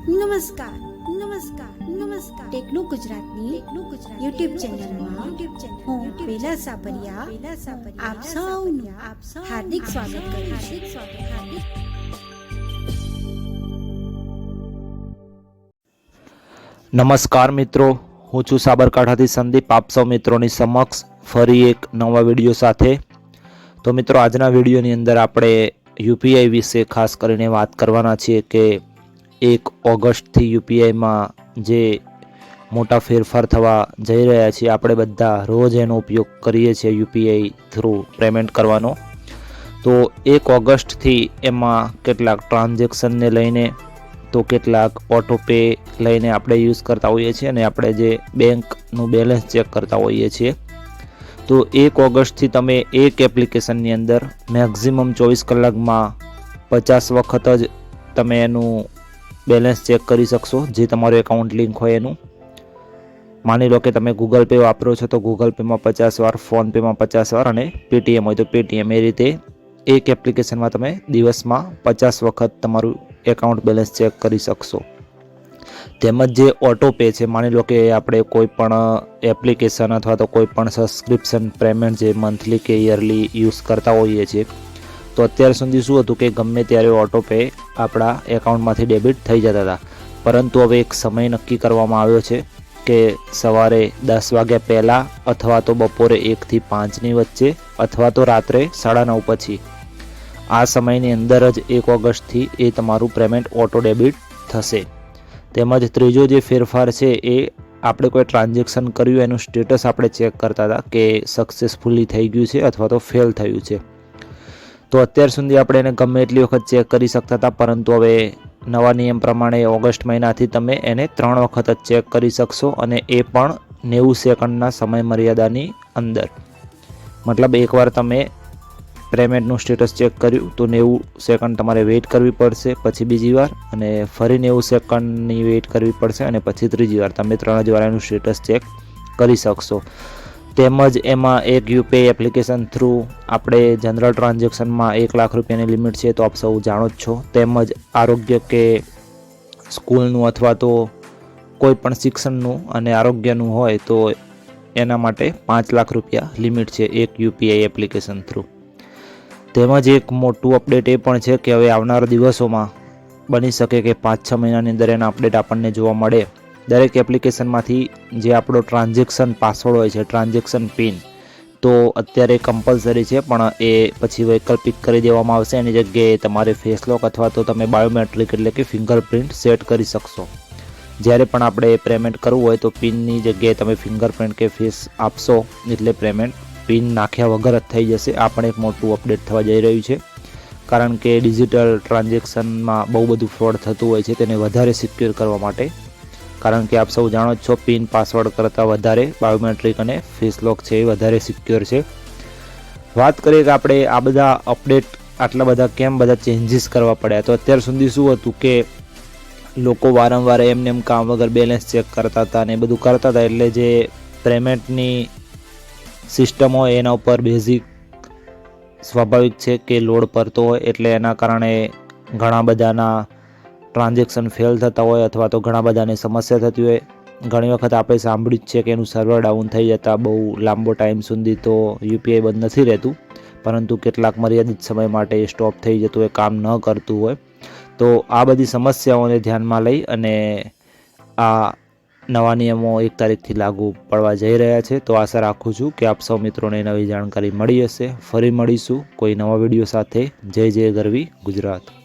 નમસ્કાર નમસ્કાર નમસ્કાર. ટેકનો ગુજરાતની ટેકનો ગુજરાત યુટ્યુબ ચેનલમાં યુટ્યુબ ચેનલ હું વેલા સાપરિયા વેલા સાપરિયા આપ સૌનું આપ સૌ હાર્દિક સ્વાગત કરું છું. હાર્દિક સ્વાગત હાર્દિક. નમસ્કાર મિત્રો હું છું સાબરકાંઠાથી સંદીપ. આપ સૌ મિત્રોની સમક્ષ ફરી એક નવા વીડિયો સાથે. તો મિત્રો આજના વિડીયોની અંદર આપણે યુપીઆઈ વિશે ખાસ કરીને વાત કરવાના છીએ કે એક ઓગસ્ટથી યુપીઆઈમાં જે મોટા ફેરફાર થવા જઈ રહ્યા છીએ આપણે બધા રોજ એનો ઉપયોગ કરીએ છીએ યુપીઆઈ થ્રુ પેમેન્ટ કરવાનો. તો એક ઓગસ્ટથી એમાં કેટલાક ટ્રાન્ઝેક્શનને લઈને તો કેટલાક ઓટો પે લઈને આપણે યુઝ કરતા હોઈએ છીએ અને આપણે જે બેંકનું બેલેન્સ ચેક કરતા હોઈએ છીએ. તો એક ઓગસ્ટથી તમે એક એપ્લિકેશનની અંદર મેક્ઝિમમ ચોવીસ કલાકમાં પચાસ વખત જ તમે એનું બેલેન્સ ચેક કરી શકશો, જે તમારું એકાઉન્ટ લિંક હોય એનું. માની લો કે તમે ગૂગલ પે વાપરો છો, તો ગૂગલ પેમાં પચાસ વાર ફોનપેમાં પચાસ વાર અને પેટીએમ હોય તો પેટીએમ એ રીતે એક એપ્લિકેશનમાં તમે દિવસમાં પચાસ વખત તમારું એકાઉન્ટ બેલેન્સ ચેક કરી શકશો. તેમજ જે ઓટો પે છે, માની લો કે આપણે કોઈ પણ એપ્લિકેશન અથવા તો કોઈ પણ સબસ્ક્રિપ્શન પેમેન્ટ જે મંથલી કે યરલી યુઝ કરતા હોઈએ છીએ તો અત્યાર સુધી શું હતું કે ગમે ત્યારે ઓટો પે આપણા એકાઉન્ટમાંથી ડેબિટ થઈ જતા હતા. પરંતુ હવે એક સમય નક્કી કરવામાં આવ્યો છે કે સવારે દસ વાગ્યા પહેલાં અથવા તો બપોરે એકથી પાંચની વચ્ચે અથવા તો રાત્રે સાડા નવ પછી. આ સમયની અંદર જ એક ઓગસ્ટથી એ તમારું પેમેન્ટ ઓટો ડેબિટ થશે. તેમજ ત્રીજો જે ફેરફાર છે એ આપણે કોઈ ટ્રાન્ઝેક્શન કર્યું એનું સ્ટેટસ આપણે ચેક કરતા હતા કે સક્સેસફુલી થઈ ગયું છે અથવા તો ફેલ થયું છે. તો અત્યાર સુધી આપણે એને ગમે એટલી વખત ચેક કરી શકતા હતા, પરંતુ હવે નવા નિયમ પ્રમાણે ઓગસ્ટ મહિનાથી તમે એને ત્રણ વખત જ ચેક કરી શકશો અને એ પણ નેવું સેકન્ડના સમય મર્યાદાની અંદર. મતલબ એકવાર તમે પેમેન્ટનું સ્ટેટસ ચેક કર્યું, તો નેવું સેકન્ડ તમારે વેઇટ કરવી પડશે, પછી બીજી વાર, અને ફરી નેવું સેકન્ડની વેઇટ કરવી પડશે, અને પછી ત્રીજી વાર. તમે ત્રણ જ વાર એનું સ્ટેટસ ચેક કરી શકશો. તેમજ એમાં એક યુપીઆઈ એપ્લિકેશન થ્રુ આપણે જનરલ ટ્રાન્ઝેક્શનમાં એક લાખ રૂપિયાની લિમિટ છે તો આપ સૌ જાણો જ છો. તેમજ આરોગ્ય કે સ્કૂલનું અથવા તો કોઈ પણ શિક્ષણનું અને આરોગ્યનું હોય તો એના માટે પાંચ લાખ રૂપિયા લિમિટ છે એક યુપીઆઈ એપ્લિકેશન થ્રુ. તેમજ એક મોટું અપડેટ એ પણ છે કે હવે આવનારા દિવસોમાં બની શકે કે પાંચ છ મહિનાની અંદર એના અપડેટ આપણને જોવા મળે. દરેક એપ્લિકેશનમાંથી જે આપણો ટ્રાન્ઝેક્શન પાસવર્ડ હોય છે ટ્રાન્ઝેક્શન પિન તો અત્યારે કમ્પલસરી છે, પણ એ પછી વૈકલ્પિક કરી દેવામાં આવશે. એની જગ્યાએ તમારે ફેસલોક અથવા તો તમે બાયોમેટ્રિક એટલે કે ફિંગરપ્રિન્ટ સેટ કરી શકશો. જ્યારે પણ આપણે પેમેન્ટ કરવું હોય તો પિનની જગ્યાએ તમે ફિંગરપ્રિન્ટ કે ફેસ આપશો, એટલે પેમેન્ટ પિન નાખ્યા વગર જ થઈ જશે. આ પણ એક મોટું અપડેટ થવા જઈ રહ્યું છે. કારણ કે ડિજિટલ ટ્રાન્ઝેક્શનમાં બહુ બધું ફ્રોડ થતું હોય છે, તેને વધારે સિક્યોર કરવા માટે કારણ કે આપ સૌ જાણો છો, પિન પાસવર્ડ કરતાં વધારે બાયોમેટ્રિક અને ફેસલોક છે એ વધારે સિક્યોર છે. વાત કરીએ કે આપણે આ બધા અપડેટ આટલા બધા કેમ બધા ચેન્જીસ કરવા પડ્યા? તો અત્યાર સુધી શું હતું કે લોકો વારંવાર એમને એમ કામ વગર બેલેન્સ ચેક કરતા હતા અને એ બધું કરતા હતા એટલે જે પેમેન્ટની સિસ્ટમ હોય એના ઉપર બેઝિક સ્વાભાવિક છે કે લોડ પડતો હોય એટલે એના કારણે ઘણા બધાના ટ્રાન્ઝેક્શન ફેલ થતા હોય અથવા તો ઘણા બધાને સમસ્યા થતી હોય, ઘણી વખત આપણે સાંભળ્યું જ છે કે એનું સર્વર ડાઉન થઈ જતા બહુ લાંબો ટાઈમ સુધી તો યુપીઆઈ બંધ નથી રહેતું, પરંતુ કેટલાક મર્યાદિત સમય માટે સ્ટોપ થઈ જતું હોય, કામ ન કરતું હોય. તો આ બધી સમસ્યાઓને ધ્યાનમાં લઈ અને આ નવા નિયમો એક તારીખથી લાગુ પડવા જઈ રહ્યા છે. તો આશા રાખું છું કે આપ સૌ મિત્રોને નવી જાણકારી મળી હશે. ફરી મળીશું કોઈ નવા વીડિયો સાથે. જય જય ગરવી ગુજરાત.